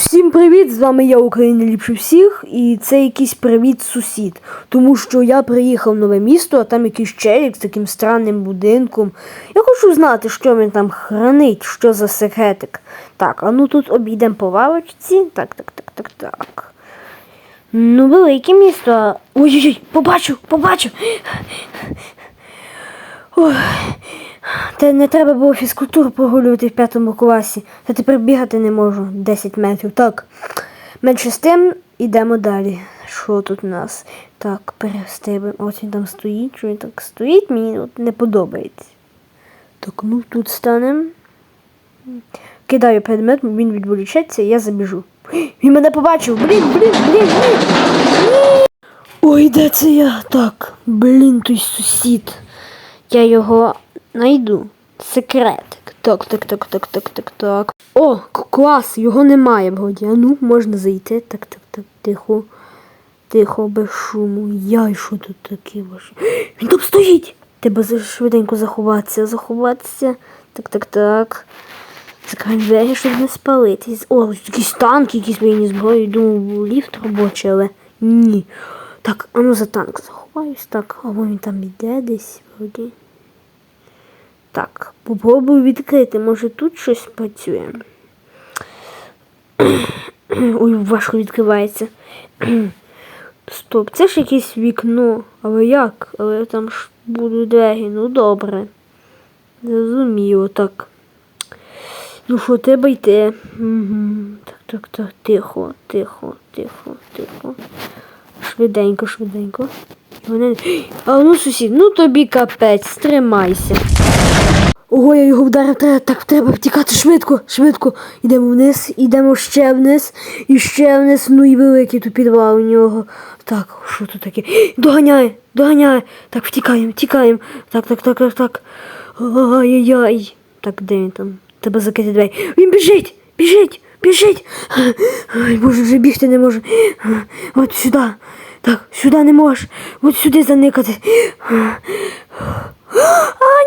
Всім привіт! З вами я Україна ліпше всіх, і це якийсь привіт сусід. Тому що я приїхав в нове місто, а там якийсь челік з таким странним будинком. Я хочу знати, що він там хранить, що за секретик. Так, а ну тут обійдемо по лавочці. Так, так, так, так, так. Ну, велике місто. Ой-ой-ой, побачу, побачу. Ой. Та не треба було фізкультуру прогулювати в п'ятому класі. Та тепер бігати не можу 10 метрів. Так. Менше з тим ідемо далі. Що тут у нас? Так, перестрибуємо. Ось він там стоїть. Що він так стоїть, мені от не подобається. Так, ну тут станемо. Кидаю предмет, він відволічеться, я забіжу. Він мене побачив! Блін, блін, блін, блін! Ой, де це я? Так, блін, той сусід. Я його знайду. Секретик. Так, так, так, так, так, так, так. О, клас, його немає вроді. А ну, можна зайти. Так, так, так, тихо. Тихо, без шуму. Яй, що тут таке ваше? Він там стоїть! Треба швиденько заховатися, заховатися. Так, так, так. Закриваємо двері, щоб не спалитись. О, якісь танки, якісь воєнні зброї. Думав, ліфт робочий, але ні. Так, а ну за танк заховаюсь. Так, або він там іде десь вроді. Так, попробую відкрити. Може тут щось працює. Ой, важко відкривається. Стоп, це ж якесь вікно. Але як? Але там ж будуть двері. Ну добре. Зрозуміло, так. Ну що, треба йти. Угу. Так, так, так, тихо, тихо, тихо, тихо. Швиденько, швиденько. А ну сусід, ну тобі капець, стримайся. Ого, я його вдарив, треба, так треба втікати швидко, швидко. Йдемо вниз, йдемо ще вниз, і ще вниз, ну і великий тут підвал у нього. Так, що тут таке? Доганяє, доганяє. Так, втікаємо, втікаємо. Так, так, так, так, так. Ай-яй-яй. Так, де він там? Треба закрити двері. Він біжить! Біжить! Біжить! Ой, боже, вже бігти не можу. От сюди. Так, сюди не можеш. От сюди заникати. А,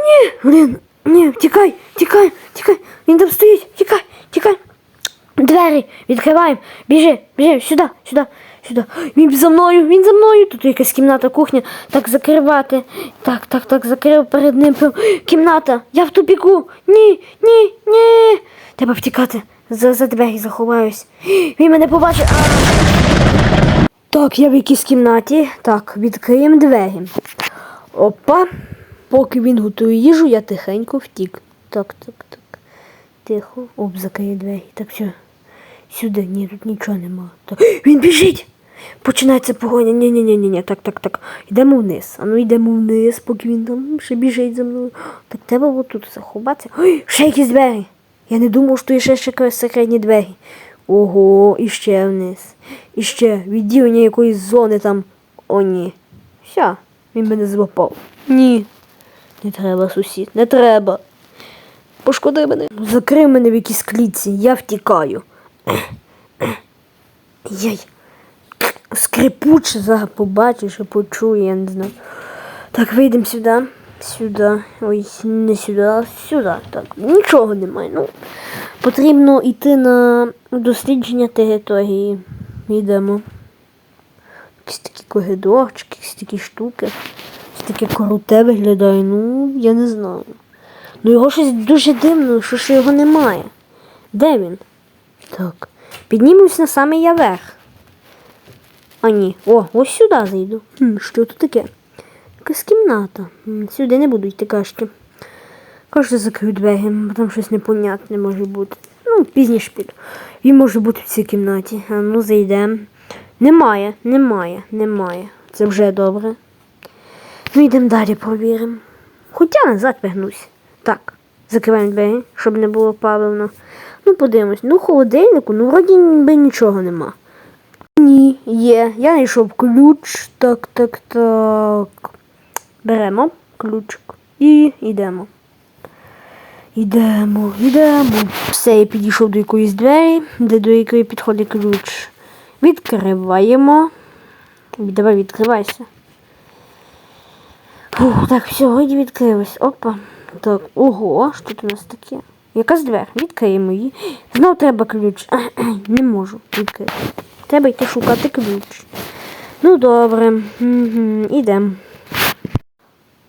ні! Блін, ні, тікай, тікай, тікай. Він там стоїть, тікай, тікай. Двері відкриваємо. Біжи, біжи, сюди, сюди, сюди. Він за мною, він за мною. Тут якась кімната, кухня. Так закривати. Так, так, так, закрив перед ним. Кімната. Я в тупіку. Ні, ні, ні. Треба втікати. За, за двері заховаюсь. Він мене побачив. Так, я в якійсь кімнаті. Так, відкриємо двері. Опа. Поки він готує їжу, я тихенько втік. Так, так, так. Тихо. Оп, закриє двері. Так, все. Сюди. Ні, тут нічого нема. Так. Він біжить! Починається погоня. ні ні ні ні ні Так, так, так. Йдемо вниз. А ну йдемо вниз, поки він там ще біжить за мною. Так треба отут заховатися. Ой, ще якісь двері. Я не думав, що є ще ще секретні двері. Ого, і ще вниз. І ще відділення якоїсь зони там. О, ні. Все, він мене злопав. Ні. Не треба, сусід, не треба. Пошкоди мене. Закрив мене в якійсь клітці, я втікаю. Яй. Скрипуче побачиш і почує, я не знаю. Так, вийдемо сюди. Сюди. Ой, не сюди, а сюди. Так, нічого немає. Ну, потрібно йти на дослідження території. Йдемо. Якісь такі коридорчики, якісь такі штуки. Таке круте виглядає, ну, я не знаю. Ну його щось дуже дивно, що ж його немає. Де він? Так. Піднімусь на самий я верх. А ні. О, ось сюди зайду. Хм, що тут таке? Якась кімната. Сюди не буду йти краще. Кажу, закрию двері, бо там щось непонятне може бути. Ну, пізніше піду. Він може бути в цій кімнаті. А ну зайдемо. Немає, немає, немає. Це вже добре. Ну йдемо далі, провіримо. Хоча назад вернусь. Так, закриваємо двері, щоб не було паливно. Ну, подивимось. Ну, холодильнику, ну, вроді би нічого нема. Ні, є. Я знайшов ключ. Так, так, так. Беремо ключик і йдемо. Йдемо, йдемо. Все, я підійшов до якоїсь двері, де до якої підходить ключ. Відкриваємо. Давай відкривайся. Фух, так, все, вроді відкрилось. Опа. Так, ого, що тут у нас таке? Якась двер. Відкриємо її. Знов треба ключ. Не можу відкрити. Треба йти шукати ключ. Ну добре. Ідемо.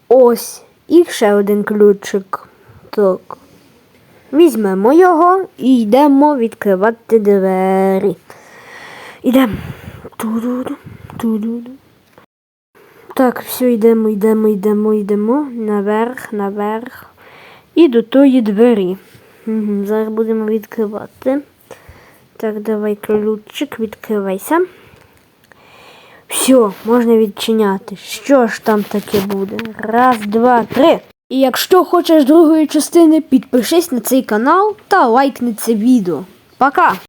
Ось. І ще один ключик. Так. Візьмемо його і йдемо відкривати двері. Ідемо. Ту-ду-ду, ту-ду-ду. Так, все, йдемо, йдемо, йдемо, йдемо. Наверх, наверх. І до тої двері. Угу, зараз будемо відкривати. Так, давай ключик, відкривайся. Все, можна відчиняти. Що ж там таке буде? Раз, два, три. І якщо хочеш другої частини, підпишись на цей канал та лайкни це відео. Пока!